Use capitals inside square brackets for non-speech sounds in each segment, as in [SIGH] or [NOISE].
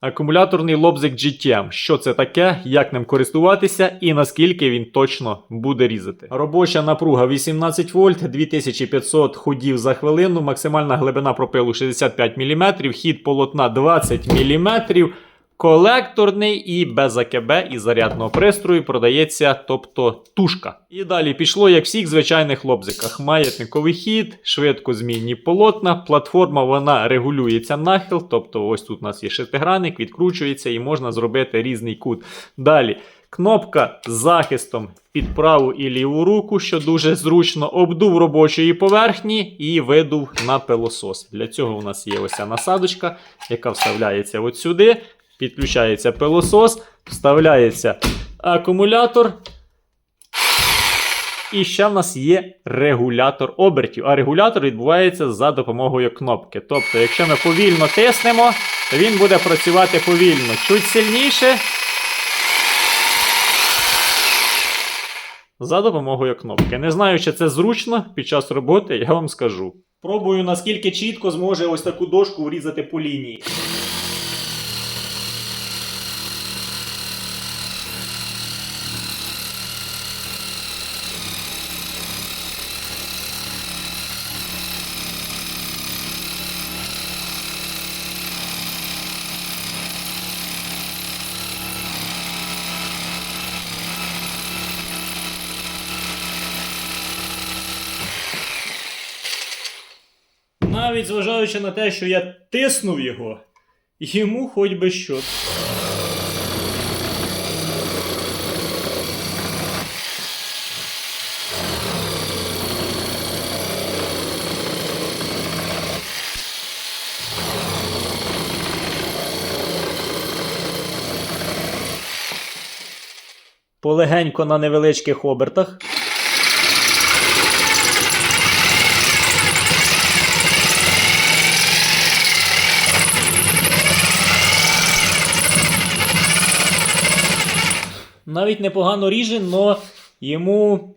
Акумуляторний лобзик GTM. Що це таке, як ним користуватися і наскільки він точно буде різати. Робоча напруга 18 вольт, 2500 ходів за хвилину, максимальна глибина пропилу 65 мм, хід полотна 20 мм. Колекторний і без АКБ і зарядного пристрою продається, тобто тушка. І далі пішло, як в всіх звичайних лобзиках. Маятниковий хід, швидкозмінні полотна, платформа вона регулюється нахил, тобто ось тут у нас є шестигранник, відкручується і можна зробити різний кут. Далі. Кнопка з захистом під праву і ліву руку, що дуже зручно, обдув робочої поверхні і видув на пилосос. Для цього у нас є ось ця насадочка, яка вставляється от сюди. Підключається пилосос, вставляється акумулятор. І ще в нас є регулятор обертів. А регулятор відбувається за допомогою кнопки. Тобто, якщо ми повільно тиснемо, то він буде працювати повільно. Чуть сильніше. За допомогою кнопки. Не знаю, чи це зручно під час роботи, я вам скажу. Пробую, наскільки чітко зможе ось таку дошку врізати по лінії. Навіть зважаючи на те, що я тиснув його, йому хоч би що. Полегенько на невеличких обертах. Навіть непогано ріже, але йому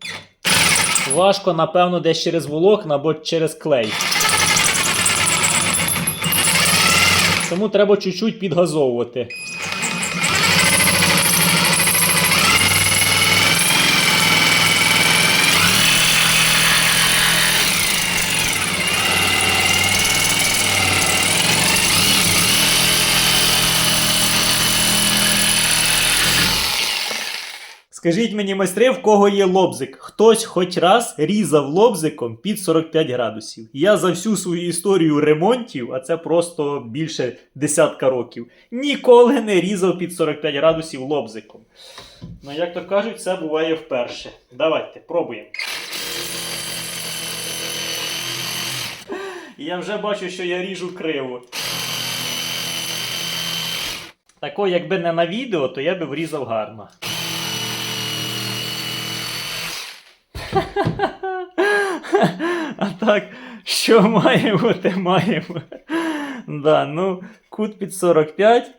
важко, напевно, десь через волокна або через клей. Тому треба чуть-чуть підгазовувати. Скажіть мені, майстри, в кого є лобзик? Хтось хоч раз різав лобзиком під 45 градусів. Я за всю свою історію ремонтів, а це просто більше десятка років, ніколи не різав під 45 градусів лобзиком. Ну, як то кажуть, це буває вперше. Давайте, пробуємо. Я вже бачу, що я ріжу криво. Тако, якби не на відео, то я би врізав гарно. А так, що маємо, те маємо. Да, ну, кут під 45.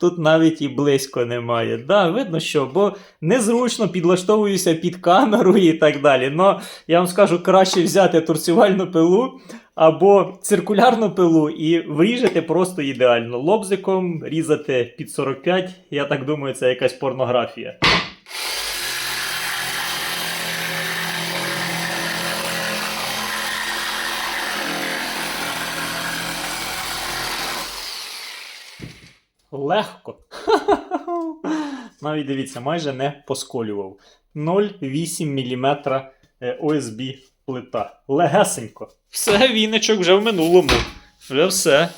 Тут навіть і близько немає. Да, видно, що, бо незручно підлаштовуюся під камеру і так далі. Но я вам скажу, краще взяти торцювальну пилу або циркулярну пилу і вріжете просто ідеально. Лобзиком різати під 45, я так думаю, це якась порнографія. Легко. [LAUGHS] Навіть дивіться, майже не посколював. 0,8 мм ОСБ плита. Легесенько. Все, віничок вже в минулому. Вже все.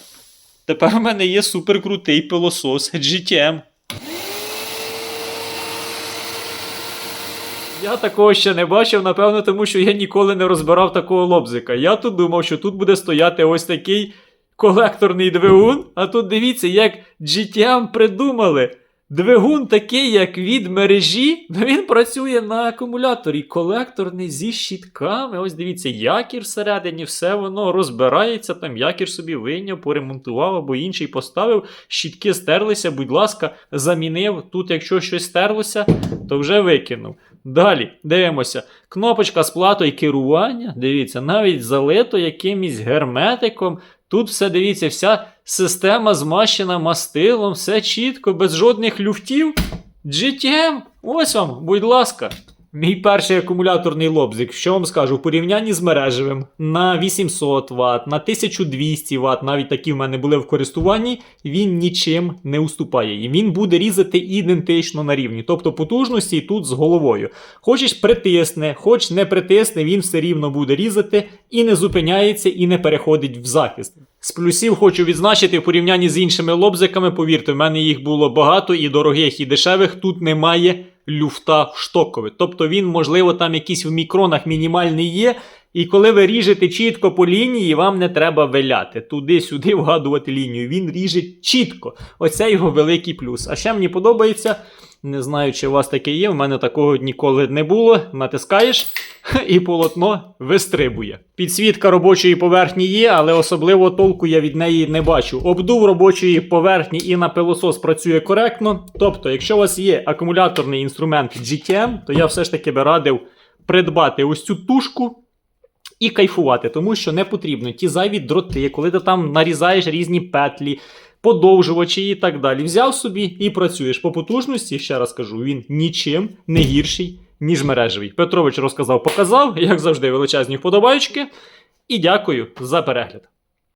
Тепер у мене є суперкрутий пилосос GTM. Я такого ще не бачив, напевно, тому що я ніколи не розбирав такого лобзика. Я тут думав, що тут буде стояти ось такий колекторний двигун, а тут дивіться, як GTM придумали. Двигун такий, як від мережі, ну він працює на акумуляторі. Колекторний зі щітками. Ось дивіться, якір всередині, все воно розбирається. Там якір собі вийняв, поремонтував або інший поставив. Щітки стерлися, будь ласка, замінив. Тут, якщо щось стерлося, то вже викинув. Далі дивимося. Кнопочка з платою керування. Дивіться, навіть залито якимось герметиком. Тут все дивіться, вся система змащена мастилом, все чітко, без жодних люфтів. GTM, ось вам, будь ласка. Мій перший акумуляторний лобзик, що вам скажу, в порівнянні з мережевим на 800 Вт, на 1200 Вт, навіть такі в мене були в користуванні, він нічим не уступає. І він буде різати ідентично на рівні. Тобто потужності тут з головою. Хочеш притисне, хоч не притисне, він все рівно буде різати і не зупиняється, і не переходить в захист. З плюсів хочу відзначити в порівнянні з іншими лобзиками, повірте, в мене їх було багато і дорогих, і дешевих. Тут немає люфта в штокові. Тобто він, можливо, там якийсь в мікронах мінімальний є. І коли ви ріжете чітко по лінії, вам не треба виляти туди-сюди вгадувати лінію. Він ріже чітко. Оце його великий плюс. А ще мені подобається. Не знаю, чи у вас таке є. В мене такого ніколи не було. Натискаєш, і полотно вистрибує. Підсвітка робочої поверхні є, але особливо толку я від неї не бачу. Обдув робочої поверхні і на пилосос працює коректно. Тобто, якщо у вас є акумуляторний інструмент GTM, то я все ж таки би радив придбати ось цю тушку. І кайфувати, тому що не потрібно ті зайві дроти, коли ти там нарізаєш різні петлі, подовжувачі і так далі. Взяв собі і працюєш по потужності. Ще раз кажу, він нічим не гірший, ніж мережевий. Петрович розказав, показав, як завжди, величезні вподобайки. І дякую за перегляд.